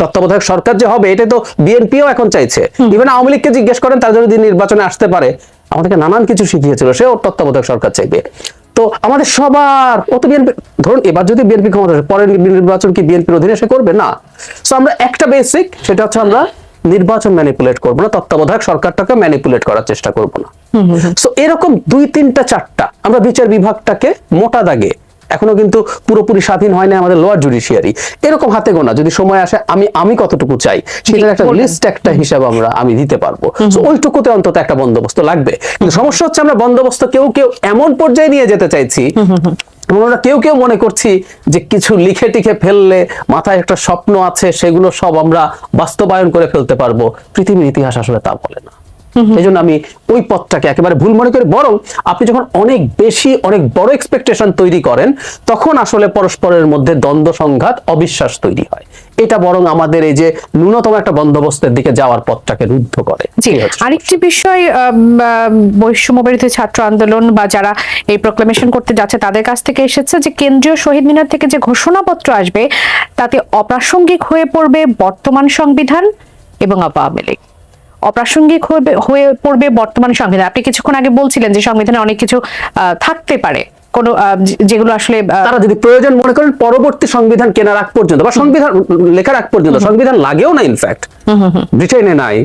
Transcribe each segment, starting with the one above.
তত্ত্বাবধায়ক সরকার যে হবে এটা তো বিএনপিও এখন চাইছে। ইভেন আওয়ামী লীগকে জিজ্ঞেস করেন তারা যদি নির্বাচনে আসতে পারে। আমাদেরকে নানান কিছু শিখিয়েছিল সেও তত্ত্বাবধায়ক সরকার চাইবে। তো আমাদের সবার ও তো বিএনপি ধরুন এবার যদি বিএনপি ক্ষমতা আসে, পরের নির্বাচন কি বিএনপির অধীনে সে করবে? না। সো আমরা একটা বেসিক সেটা হচ্ছে আমরা নির্বাচন ম্যানিপুলেট করব না তত্ত্বাবধায়ক সরকারটাকে ম্যানিপুলেট করার চেষ্টা করব না। সো এরকম দুই তিনটা চারটা আমরা বিচার বিভাগটাকে মোটা দাগে এখনও কিন্তু পুরোপুরি স্বাধীন হয় না আমাদের লোয়ার জুডিশিয়ারি এরকম হাতে গোনা যদি সময় আসে আমি আমি কতটুকু চাই? সেটার একটা লিস্ট একটা হিসাব আমরা আমি দিতে পারব। ওইটুকুতে অন্তত একটা বন্দোবস্ত লাগবে। কিন্তু সমস্যা হচ্ছে আমরা বন্দোবস্ত কেউ কেউ এমন পর্যায়ে নিয়ে যেতে চাইছি আমরা কেউ কেউ মনে করছি যে কিছু লিখে টিখে ফেললে মাথায় একটা স্বপ্ন আছে সেগুলো সব আমরা বাস্তবায়ন করে ফেলতে পারব। পৃথিবীর ইতিহাস আসলে তা বলে না। এই জন্য আমি ওই পথটাকে একেবারে ভুল মনে করি। বরং আপনি যখন অনেক বেশি অনেক বড় এক্সপেকটেশন তৈরি করেন তখন আসলে পরস্পরের মধ্যে দ্বন্দ্ব সংঘাত অবিশ্বাস তৈরি হয়। এটা বরং আমাদের এই যে ন্যূনতম একটা বন্দোবস্তের দিকে যাওয়ার পথটাকে রুদ্ধ করে। জি। আরেকটি বিষয় আম, আম, বৈষম্য বিরোধী ছাত্র আন্দোলন বা যারা এই প্রক্লেমেশন করতে যাচ্ছে তাদের কাছ থেকে এসেছে যে কেন্দ্রীয় শহীদ মিনার থেকে যে ঘোষণাপত্র আসবে তাতে অপ্রাসঙ্গিক হয়ে পড়বে বর্তমান সংবিধান এবং আওয়ামী লীগ। অপ্রাসঙ্গিক হবে হয়ে পড়বে বর্তমান সংবিধান। আপনি কিছুক্ষণ আগে বলছিলেন যে সংবিধানে অনেক কিছু আহ, থাকতে পারে। কোনো যেগুলো আসলে তারা যদি প্রয়োজন মনে করেন পরবর্তী সংবিধান কেনার আগ পর্যন্ত বা সংবিধান লেখার আগ পর্যন্ত সংবিধান লাগেও না ইনফ্যাক্ট ব্রিটেনে নাই।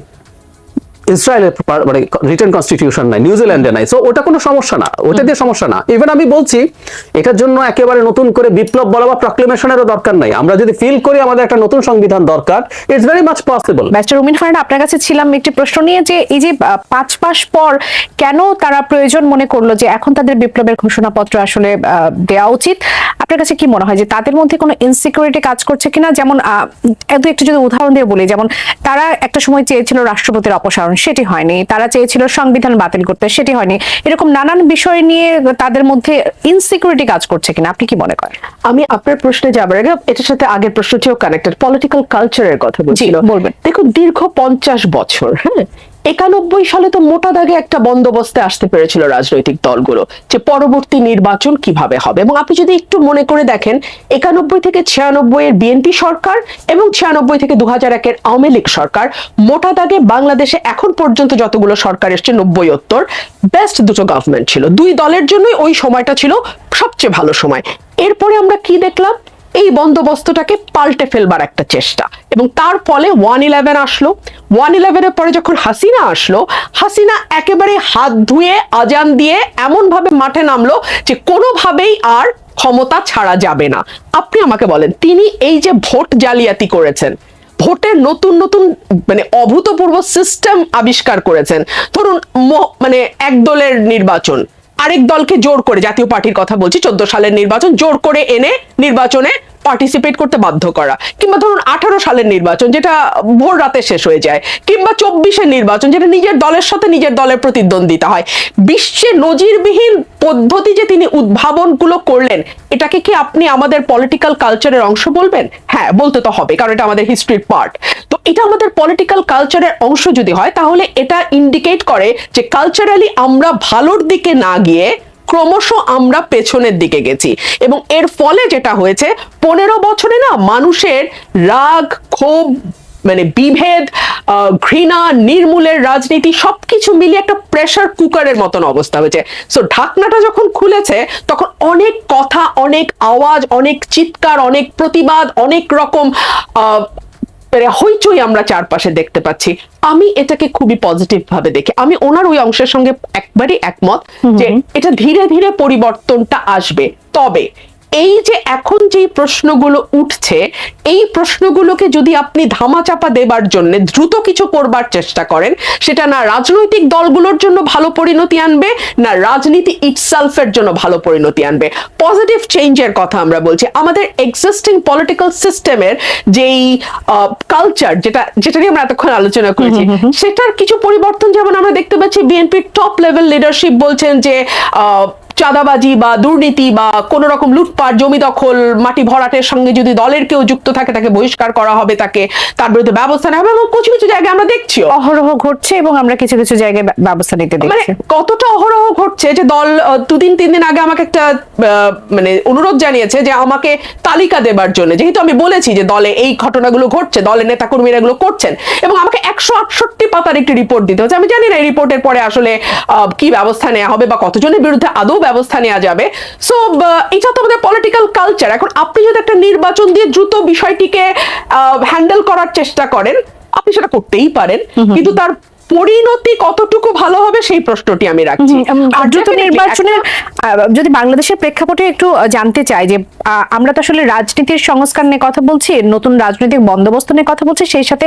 ইসরায়েলের মানে রিটার্ন কনস্টিটিউশন নাই নিউজিল্যান্ডে নাই সো ওটা কোনো সমস্যা না ওটা দিয়ে সমস্যা না। ইভেন আমি বলছি এটার জন্য একেবারে নতুন করে বিপ্লব বলা বা প্রক্লেমেশনেরও দরকার নাই। আমরা যদি ফিল করি আমাদের একটা নতুন সংবিধান দরকার it's very much possible barrister Rumin Farhana আপনার কাছে ছিলাম একটি প্রশ্ন নিয়ে যে এই যে পাঁচ মাস পর কেন তারা প্রয়োজন মনে করল যে এখন তাদের বিপ্লবের ঘোষণাপত্র আসলে দেওয়া উচিত? আপনার কাছে কি মনে হয় যে তাদের মধ্যে কোনো ইনসিকিউরিটি কাজ করছে কিনা? যেমন দু একটু যদি উদাহরণ দিয়ে বলি যেমন তারা একটা সময় চেয়েছিল রাষ্ট্রপতির অপসারণ সেটি হয়নি। তারা চেয়েছিল সংবিধান বাতিল করতে সেটি হয়নি। এরকম নানান বিষয় নিয়ে তাদের মধ্যে ইনসিকিউরিটি কাজ করছে কিনা? আপনি কি মনে করেন? আমি আপনার প্রশ্নে যাবার আগে এটার সাথে আগের প্রশ্নটিও কানেক্টেড পলিটিক্যাল কালচারের কথা বলছিল। বলবেন। দেখুন দীর্ঘ পঞ্চাশ বছর হ্যাঁ? একানব্বই সালে তো মোটা দাগে একটা বন্দোবস্তে আসতে পেরেছিল রাজনৈতিক দলগুলো যে পরবর্তী নির্বাচন কীভাবে হবে। এবং আপনি যদি একটু মনে করে দেখেন, একানব্বই থেকে ছিয়ানব্বই এর বিএনপি সরকার এবং ছিয়ানব্বই থেকে দু হাজার একের আওয়ামী লীগ সরকার, মোটা দাগে বাংলাদেশে এখন পর্যন্ত যতগুলো সরকার এসছে, নব্বই উত্তর বেস্ট দুটো গভর্নমেন্ট ছিল। দুই দলের জন্যই ওই সময়টা ছিল সবচেয়ে ভালো সময়। এরপরে আমরা কি দেখলাম? এই বন্দোবস্তটাকে পাল্টে ফেলবার একটা চেষ্টা। এবং তার ফলে ওয়ান ইলেভেন আসলো। ওয়ান ইলেভেনের পরে যখন হাসিনা আসলো, হাসিনা একেবারে হাত ধুয়ে, আজান দিয়ে এমন ভাবে মাঠে নামলো যে কোনোভাবেই আর ক্ষমতা ছাড়া যাবে না। আপনি আমাকে বলেন, তিনি এই যে ভোট জালিয়াতি করেছেন, ভোটের নতুন নতুন মানে অভূতপূর্ব সিস্টেম আবিষ্কার করেছেন, ধরুন মানে একদলের নির্বাচন আরেক দলকে জোর করে জাতীয় পার্টির কথা বলছি, চোদ্দ সালের নির্বাচন, জোর করে এনে নির্বাচনে পার্টিসিপেট করতে বাধ্য করা। কিংবা ধরুন আঠারো সালের নির্বাচন, যেটা ভোর রাতে শেষ হয়ে যায়, কিংবা চব্বিশের নির্বাচন, যেটা নিজের দলের সাথে নিজের দলের প্রতিদ্বন্দ্বিতা হয়। বিশ্বে নজিরবিহীন পদ্ধতি যে তিনি উদ্ভাবনগুলো করলেন, এটাকে কি আপনি আমাদের পলিটিক্যাল কালচারের অংশ বলবেন? হ্যাঁ বলতে তো হবে, কারণ এটা আমাদের হিস্ট্রির পার্ট তো এটা আমাদের পলিটিক্যাল কালচারের অংশ যদি হয়, তাহলে এটা ইন্ডিকেট করে যে কালচারালি আমরা ভালোর দিকে না গিয়ে ক্রমশ আমরা পেছনের দিকে গেছি এবং এর ফলে যেটা হয়েছে, পনেরো বছরে না মানুষের রাগ, ক্ষোভ মানে বিভেদ ঘৃণা, নির্মূলের রাজনীতি সবকিছু মিলিয়ে একটা প্রেশার কুকারের মতন অবস্থা হয়েছে। সো ঢাকনাটা যখন খুলেছে, তখন অনেক কথা, অনেক আওয়াজ, অনেক চিৎকার, অনেক প্রতিবাদ, অনেক রকম হইচই আমরা চারপাশে দেখতে পাচ্ছি। আমি এটাকে খুবই পজিটিভ ভাবে দেখি। আমি ওনার ওই অংশের সঙ্গে একবারই একমত যে এটা ধীরে ধীরে পরিবর্তনটা আসবে। তবে এই যে এখন যে প্রশ্নগুলো উঠছে এই প্রশ্নগুলোকে যদি আপনি ধামাচাপা দেবার জন্য দ্রুত কিছু করবার চেষ্টা করেন সেটা না রাজনৈতিক দলগুলোর জন্য ভালো পরিণতি আনবে না রাজনীতি ইটসেলফের জন্য ভালো পরিণতি আনবে। পজিটিভ চেঞ্জের কথা আমরা বলছি। আমাদের এক্সিস্টিং পলিটিক্যাল সিস্টেমের যেই কালচার যেটা যেটা নিয়ে আমরা এতক্ষণ আলোচনা করেছি সেটার কিছু পরিবর্তন যেমন আমরা দেখতে পাচ্ছি বিএনপির টপ লেভেল লিডারশিপ বলছেন যে আহ, চাঁদাবাজি বা দুর্নীতি বা কোন রকম লুটপাট জমি দখল মাটি ভরাটের সঙ্গে যদি দলের কেউ যুক্ত থাকে তাকে বহিষ্কার করা হবে তাকে তার বিরুদ্ধে ব্যবস্থা নেওয়া হবে এবং কিছু কিছু জায়গায় আমরা দেখছি অহরহ ঘটছে এবং আমরা কিছু কিছু জায়গায় ব্যবস্থা নিতে মানে কতটা অহরহ ঘটছে যে দল দুদিন তিন দিন আগে আমাকে একটা আহ, মানে অনুরোধ জানিয়েছে যে আমাকে তালিকা দেবার জন্য। যেহেতু আমি বলেছি যে দলে এই ঘটনাগুলো ঘটছে দলের নেতা কর্মীরা এগুলো করছেন এবং আমাকে একশো আটষট্টি পাতার একটি রিপোর্ট দিতে হচ্ছে। আমি জানি না এই রিপোর্টের পরে আসলে আহ, কি ব্যবস্থা নেওয়া হবে বা কতজনের বিরুদ্ধে আদৌ ব্যবস্থা নেওয়া যাবে। সো এটা তো আমাদের পলিটিক্যাল কালচার এখন আপনি যদি একটা নির্বাচন দিয়ে দ্রুত বিষয়টিকে হ্যান্ডেল করার চেষ্টা করেন আপনি সেটা করতেই পারেন। কিন্তু তার পরিণতি কতটুকু ভালো হবে সেই প্রশ্নটি আমি রাখছি। নির্বাচনের যদি বাংলাদেশের প্রেক্ষাপটে একটু জানতে চাই যে আমরা তো আসলে রাজনীতির সংস্কার নিয়ে কথা বলছি নতুন রাজনৈতিক বন্দোবস্ত নিয়ে কথা বলছি সেই সাথে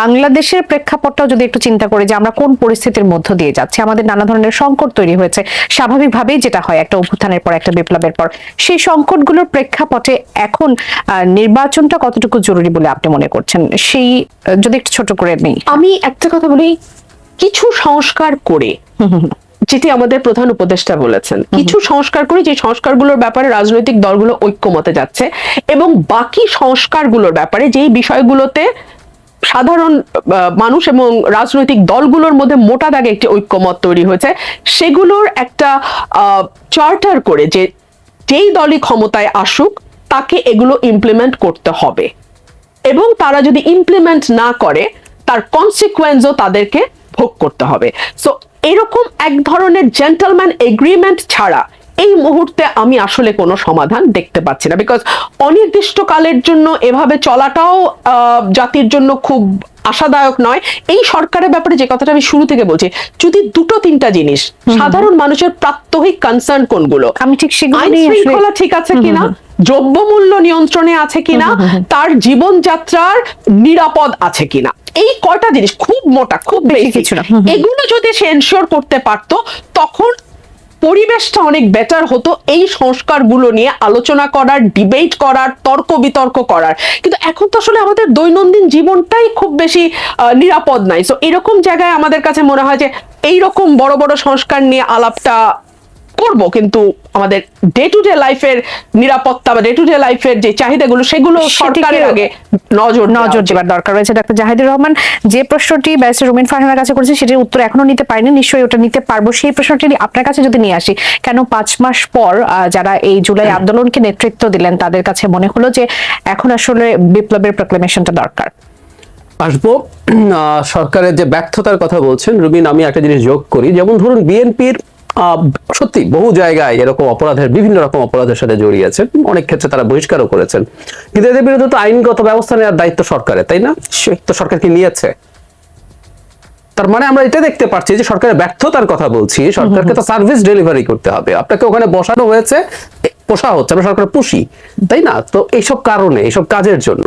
বাংলাদেশের প্রেক্ষাপটটাও যদি একটু চিন্তা করি যে আমরা কোন পরিস্থিতির মধ্য দিয়ে যাচ্ছি আমাদের নানা ধরনের সংকট তৈরি হয়েছে স্বাভাবিকভাবেই যেটা হয় একটা অভ্যুত্থানের পর একটা বিপ্লবের পর। সেই সংকটগুলোর প্রেক্ষাপটে এখন আহ, নির্বাচনটা কতটুকু জরুরি বলে আপনি মনে করছেন? সেই যদি একটু ছোট করে নেই। আমি একটা কথা বলি কিছু সংস্কার করে যেটি আমাদের প্রধান উপদেষ্টা বলেছেন কিছু সংস্কার করে যে সংস্কারগুলোর ব্যাপারে রাজনৈতিক দলগুলো ঐক্যমতে যাচ্ছে এবং বাকি সংস্কারগুলোর ব্যাপারে যেই বিষয়গুলোতে সাধারণ মানুষ এবং রাজনৈতিক দলগুলোর মধ্যে মোটা দাগে একটি ঐক্যমত তৈরি হয়েছে সেগুলোর একটা চার্টার করে যে যেই দলই ক্ষমতায় আসুক তাকে এগুলো ইমপ্লিমেন্ট করতে হবে। এবং তারা যদি ইমপ্লিমেন্ট না করে তার কনসিকুয়েন্সও তাদেরকে ভোগ করতে হবে। সো এরকম এক ধরনের জেন্টলম্যান এগ্রিমেন্ট ছাড়া এই মুহূর্তে আমি আসলে কোনো সমাধান দেখতে পাচ্ছি না। বিকজ অনির্দিষ্টকালের জন্য এভাবে চলাটাও আহ, জাতির জন্য খুব আশাদায়ক নয়। এই সরকারের ব্যাপারে যে কথাটা আমি শুরু থেকে বলছি যদি দুটো তিনটা জিনিস সাধারণ মানুষের প্রাত্যহিক কনসার্ন কোনগুলো? আমি ঠিক শৃঙ্খলা ঠিক আছে কিনা? দ্রব্যমূল্য নিয়ন্ত্রণে আছে কিনা তার জীবনযাত্রার নিরাপদ আছে কিনা। এই কয়টা জিনিস খুব মোটা খুব বেশি। কিছু না। এগুলো যদি সে এনশিওর করতে পারতো তখন পরিবেশটা অনেক বেটার হতো এই সংস্কারগুলো নিয়ে আলোচনা করার ডিবেট করার তর্ক বিতর্ক করার। কিন্তু এখন তো আসলে আমাদের দৈনন্দিন জীবনটাই খুব বেশি আহ, নিরাপদ নাই। সো এরকম জায়গায় আমাদের কাছে মনে হয় যে এইরকম বড় বড় সংস্কার নিয়ে আলাপটা করব কিন্তু আমাদের ডে টু ডে লাইফের নিরাপত্তা বা ডে টু ডে লাইফের যে চাহিদাগুলো সেগুলো সরকারের আগে নজর নজর দেওয়ার দরকার রয়েছে। ডাক্তার জাহিদুর রহমান যে প্রশ্নটি ব্যারিস্টার রুমিন ফারহানের কাছে করেছে সেটির উত্তর এখনও নিতে পারিনি নিশ্চয়ই ওটা নিতে পারব। সেই প্রশ্নটি আপনার কাছে যদি নিয়ে আসি কেন পাঁচ মাস পর আহ, যারা এই জুলাই আন্দোলনকে নেতৃত্ব দিলেন তাদের কাছে মনে হলো যে এখন আসলে বিপ্লবের প্রক্লেমেশনটা দরকার। আসব। আহ, সরকারের যে ব্যর্থতার কথা বলছেন রুবিন আমি একটা জিনিস যোগ করি। যেমন ধরুন বিএনপির সত্যি বহু জায়গায় এরকম অপরাধের বিভিন্ন রকম অপরাধের সাথে জড়িয়েছেন অনেক ক্ষেত্রে তারা বহিষ্কারও করেছেন। কিন্তু এদের বিরুদ্ধে তো আইনগত ব্যবস্থা নেওয়ার দায়িত্ব সরকারের তাই না? তো সরকার কি নিয়েছে? তার মানে আমরা এটা দেখতে পাচ্ছি যে সরকারের ব্যর্থতার কথা বলছি সরকারকে তো সার্ভিস ডেলিভারি করতে হবে। আপনাকে ওখানে বসানো হয়েছে পোষা হচ্ছে আমরা সরকার পুষি তাই না? তো এইসব কারণে এইসব কাজের জন্য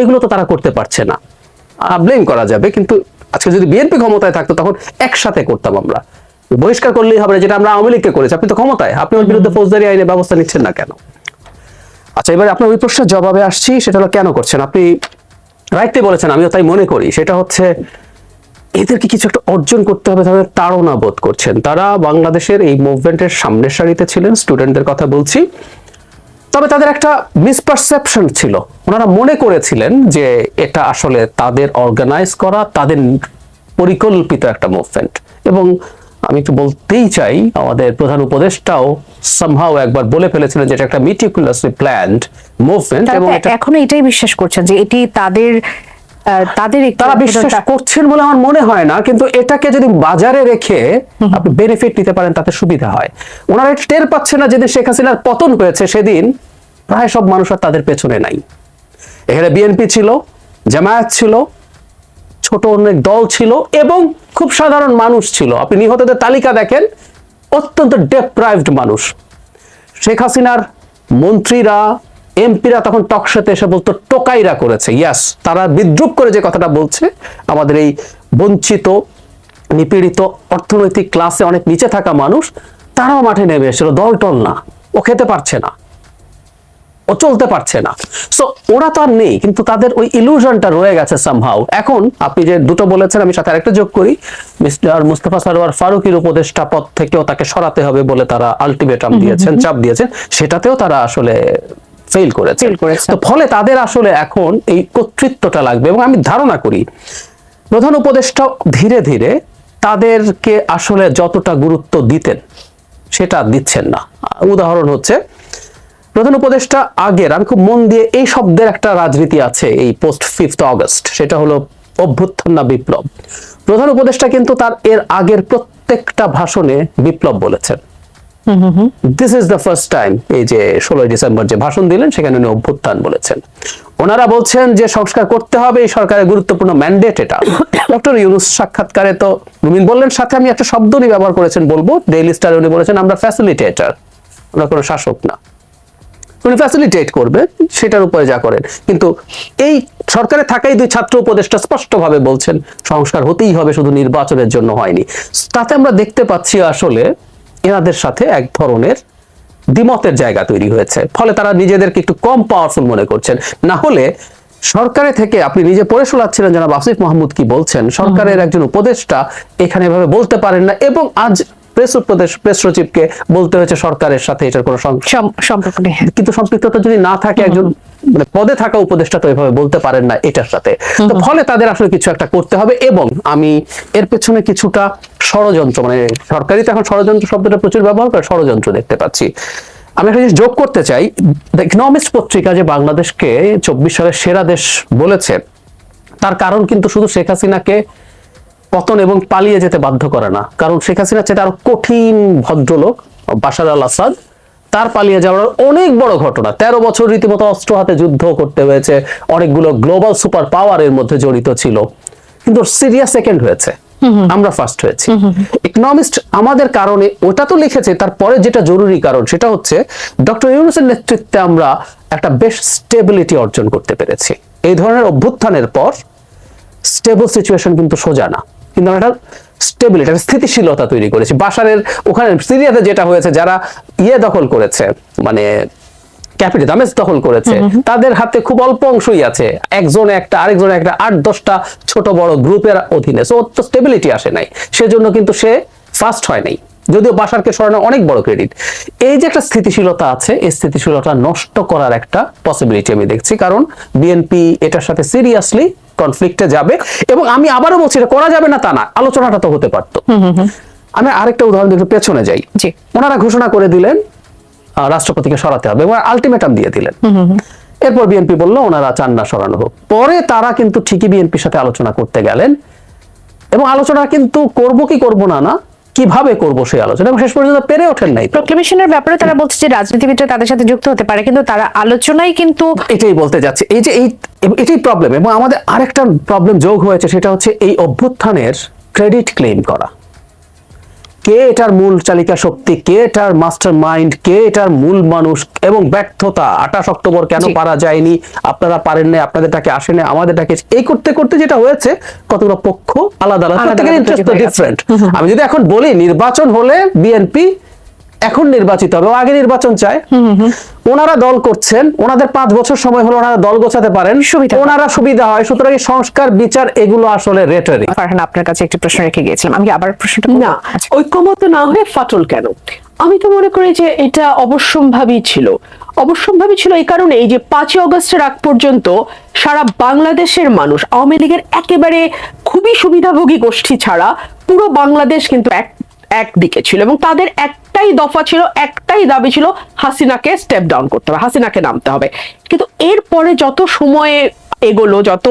এগুলো তো তারা করতে পারছে না। ব্লেম করা যাবে কিন্তু আজকে যদি বিএনপি ক্ষমতায় থাকতো তখন একসাথে করতাম আমরা। বহিষ্কার করলেই হবে না, যেটা আমরা আওয়ামী লীগকে করেছি। আপনি তো ক্ষমতায় আপনি ওর বিরুদ্ধে ফৌজদারি আইনে ব্যবস্থা নিচ্ছেন না কেন? আচ্ছা এবার আপনার ওই প্রশ্নের জবাবে আসছি সেটা হলো কেন করছেন? আপনি রাইটে বলেছেন আমিও তাই মনে করি। সেটা হচ্ছে এদেরকে কিছু একটা অর্জন করতে হবে তাদের তাড়না বোধ করছেন। তারা বাংলাদেশের এই মুভমেন্টের সামনের সারিতে ছিলেন স্টুডেন্টদের কথা বলছি। তবে তাদের একটা মিসপারসেপশন ছিল। ওনারা মনে করেছিলেন যে এটা আসলে তাদের অর্গানাইজ করা তাদের পরিকল্পিত একটা মুভমেন্ট এবং আমি একটু বলতেই চাই আমাদের প্রধান উপদেষ্টাও সামহাও একবার বলে ফেলেছিলেন যে এটা একটা মিটিকুলাসলি প্ল্যান্ড মুভমেন্ট এবং এখনও এটাই বিশ্বাস করছেন যে এটি তাদের তাদের তারা বিশ্বাস করছেন বলে আমার মনে হয় না কিন্তু এটাকে যদি বাজারে রেখে আপনি বেনিফিট নিতে পারেন তাতে সুবিধা হয়। ওনারা টের পাচ্ছে না যেদিন শেখ হাসিনার পতন হয়েছে সেদিন প্রায় সব মানুষ আর তাদের পেছনে নাই। এখানে বিএনপি ছিল জামায়াত ছিল ছোট অনেক দল ছিল এবং খুব সাধারণ মানুষ ছিল। আপনি নিহতদের তালিকা দেখেন, অত্যন্ত ডেপ্রাইভড মানুষ। শেখ হাসিনার মন্ত্রীরা, এমপিরা তখন টকশোতে এসে বলতো, টোকাইরা করেছে। ইয়াস তারা বিদ্রুপ করে যে কথাটা বলছে, আমাদের এই বঞ্চিত, নিপীড়িত, অর্থনৈতিক ক্লাসে অনেক নিচে থাকা মানুষ, তারাও মাঠে নেমে এসেছিল। দল টল না, ও খেতে পারছে না। ও চলতে পারছে না। সো ওরা তো আর নেই কিন্তু তাদের ওই ইলুশনটা রয়ে গেছে সামহাউ এখন আপনি যে দুটো বলেছেন আমি সাথে আরেকটা যোগ করি। মিস্টার মুস্তাফা সারোয়ার ফারুকির উপদেষ্টা পদ থেকেও তাকে সরাতে হবে বলে তারা আলটিমেটাম দিয়েছেন চাপ দিয়েছেন। সেটাতেও তারা আসলে ফেল করেছে। তো ফলে তাদের আসলে এখন এই কর্তৃত্বটা লাগবে এবং আমি ধারণা করি প্রধান উপদেষ্টা ধীরে ধীরে তাদেরকে আসলে যতটা গুরুত্ব দিতেন সেটা দিচ্ছেন না। উদাহরণ হচ্ছে প্রধান উপদেষ্টা আগের আমি খুব মন দিয়ে এই শব্দের একটা রাজনীতি আছে এই পোস্ট ফিফথ অগস্ট সেটা হলো অভ্যুত্থান না বিপ্লব। প্রধান উপদেষ্টা কিন্তু তার এর আগের প্রত্যেকটা ভাষণে বিপ্লব বলেছেন। This is the first time এই যে ষোলোই ডিসেম্বর যে ভাষণ দিলেন সেখানে উনি অভ্যুত্থান বলেছেন। ওনারা বলছেন যে সংস্কার করতে হবে এই সরকারের গুরুত্বপূর্ণ ম্যান্ডেট এটা। ডক্টর ইউনুস সাক্ষাৎকারে তো রুমিন বললেন সাথে আমি একটা শব্দ উনি ব্যবহার করেছেন বলব ডেইলি স্টার উনি বলেছেন আমরা ফ্যাসিলিটেটার আমরা কোনো শাসক না। উনি ফ্যাসিলিটেট করবে সেটার উপরে যা করেন। কিন্তু এই সরকারে থাকাই দুই ছাত্র উপদেষ্টা স্পষ্টভাবে বলছেন সংস্কার হতেই হবে শুধু নির্বাচনের জন্য হয়নি। তাতে আমরা দেখতে পাচ্ছি আসলে এনাদের সাথে এক ধরনের দ্বিমতের জায়গা তৈরি হয়েছে। ফলে তারা নিজেদেরকে একটু কম পাওয়ারফুল মনে করছেন। না হলে সরকারে থেকে আপনি নিজে পড়ে শোনাচ্ছিলেন জনাব আসিফ মাহমুদ কি বলছেন সরকারের একজন উপদেষ্টা এখানে এভাবে বলতে পারেন না। এবং আজ প্রেস উপদেশ প্রেস সচিবকে বলতে হয়েছে সরকারের সাথে এটার কোনো সম্পর্ক নেই। কিন্তু সম্পৃক্ততা যদি না থাকে একজন মানে পদে থাকা উপদেষ্টা তো এভাবে বলতে পারেন না এটার সাথে। তো ফলে তাদের আসলে কিছু একটা করতে হবে এবং আমি এর পেছনে কিছুটা ষড়যন্ত্র মানে সরকারি তো এখন ষড়যন্ত্র শব্দটা প্রচুর ব্যবহার করে ষড়যন্ত্র দেখতে পাচ্ছি। আমি একটা জিনিস যোগ করতে চাই দ্য ইকনমিস্ট পত্রিকা যে বাংলাদেশকে চব্বিশ সালের সেরা দেশ বলেছে তার কারণ কিন্তু শুধু শেখ হাসিনাকে পতন এবং পালিয়ে যেতে বাধ্য করে না। কারণ শেখ হাসিনা চেয়ে আরও কঠিন ভদ্রলোক বাশার আল আসাদ তার পালিয়ে যাওয়ার অনেক বড় ঘটনা। তেরো বছর রীতিমতো অস্ত্র হাতে যুদ্ধ করতে হয়েছে অনেকগুলো গ্লোবাল সুপার পাওয়ারের মধ্যে জড়িত ছিল। কিন্তু সিরিয়াস সেকেন্ড হয়েছে। আমরা ফার্স্ট হয়েছি। ইকনমিস্ট আমাদের কারণে ওটা তো লিখেছে তারপরে যেটা জরুরি কারণ সেটা হচ্ছে ডক্টর ইউনুসের নেতৃত্বে আমরা একটা বেশ স্টেবিলিটি অর্জন করতে পেরেছি। এই ধরনের অভ্যুত্থানের পর স্টেবল সিচুয়েশন কিন্তু সোজা না। কিন্তু আমরা একটা স্টেবিলিটি একটা স্থিতিশীলতা তৈরি করেছি। বাসারের ওখানে সিরিয়াতে যেটা হয়েছে যারা ইয়ে দখল করেছে মানে ক্যাপিটাল দামেজ দখল করেছে তাদের হাতে খুব অল্প অংশই আছে। একজনে একটা আরেকজনে একটা আট দশটা ছোট বড় গ্রুপের অধীনে। সো তো স্টেবিলিটি আসে নাই। সেজন্য কিন্তু সে ফার্স্ট হয় নাই। যদিও বাসারকে সরানো অনেক বড় ক্রেডিট এই যে একটা স্থিতিশীলতা আছে এই স্থিতিশীলতা নষ্ট করার একটা পসিবিলিটি আমি দেখছি। কারণ বিএনপি এটার সাথে সিরিয়াসলি কনফ্লিক্টে যাবে এবং আমি আবারও বলছি এটা করা যাবে না তা না আলোচনাটা তো হতে পারতো। আমি আরেকটা উদাহরণ দিয়ে পেছনে যাই। ওনারা ঘোষণা করে দিলেন রাষ্ট্রপতিকে সরাতে হবে এবং আলটিমেটাম দিয়ে দিলেন। এরপর বিএনপি বলল ওনারা চান না সরানো হোক। পরে তারা কিন্তু ঠিকই বিএনপির সাথে আলোচনা করতে গেলেন এবং আলোচনা কিন্তু করব কি করব না না কীভাবে করব সেই আলোচনা? এবং শেষ পর্যন্ত পেরে ওঠেন নাই প্রক্লেমেশনের ব্যাপারে তারা বলছে যে রাজনীতিবিদরা তাদের সাথে যুক্ত হতে পারে কিন্তু তারা আলোচনায় কিন্তু এটাই বলতে যাচ্ছে। এই যে এই এটাই প্রবলেম এবং আমাদের আরেকটা প্রবলেম যোগ হয়েছে সেটা হচ্ছে এই অভ্যুত্থানের ক্রেডিট ক্লেম করা। কে এটার মূল চালিকা শক্তি? কে এটার মাস্টার মাইন্ড কে এটার মূল মানুষ? এবং ব্যর্থতা? আঠাশ অক্টোবর কেন পারা যায়নি? আপনারা পারেন না আপনাদেরটাকে আসে না আমাদেরটাকে এই করতে করতে যেটা হয়েছে কতগুলো পক্ষ? আলাদা আলাদা প্রত্যেকের ইন্টারেস্ট। ডিফারেন্ট আমি যদি এখন বলি নির্বাচন হলে বিএনপি এখন নির্বাচিত হবে ও আগে নির্বাচন চায়। ওনারা দল করছেন ওনাদের পাঁচ বছর সময় হলো ওনারা দল গোছাতে পারেন। ওনারা সুবিধা হয় সুতরাং সংস্কার বিচার এগুলো আসলে রেটারি ফারহান আপনার কাছে একটি প্রশ্ন রেখে গিয়েছিলাম আমি আবার প্রশ্নটা না আচ্ছা। ঐক্যমত না হয়ে ফাটল কেন? আমি তো মনে করি যে এটা অবশ্যম্ভাবী ছিল। অবশ্যম্ভাবী ছিল এই কারণে এই যে পাঁচই অগস্টের আগ পর্যন্ত সারা বাংলাদেশের মানুষ আওয়ামী লীগের একেবারে খুবই সুবিধাভোগী গোষ্ঠী ছাড়া পুরো বাংলাদেশ কিন্তু এক একদিকে ছিল এবং তাদের একটাই দফা ছিল, একটাই দাবি ছিল হাসিনাকে স্টেপ ডাউন করতে হবে, হাসিনাকে নামতে হবে। কিন্তু এরপরে যত সময়ে এগোলো, যত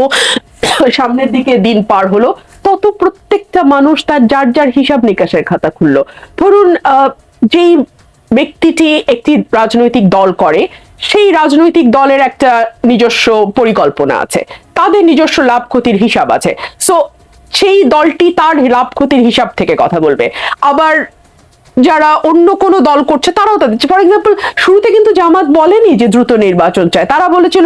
সামনের দিকে দিন পার হলো, তত প্রত্যেকটা মানুষ তার যার যার হিসাব নিকাশের খাতা খুললো। ধরুন যেই ব্যক্তিটি একটি রাজনৈতিক দল করে, সেই রাজনৈতিক দলের একটা নিজস্ব পরিকল্পনা আছে। তাদের নিজস্ব লাভ ক্ষতির হিসাব আছে। সো সেই দলটি তার লাভ ক্ষতির হিসাব থেকে কথা বলবে। আবার যারা অন্য কোনো দল করছে, তারাও তাদের ফর এক্সাম্পল শুরুতে কিন্তু জামাত বলেনি যে দ্রুত নির্বাচন চায়। তারা বলেছিল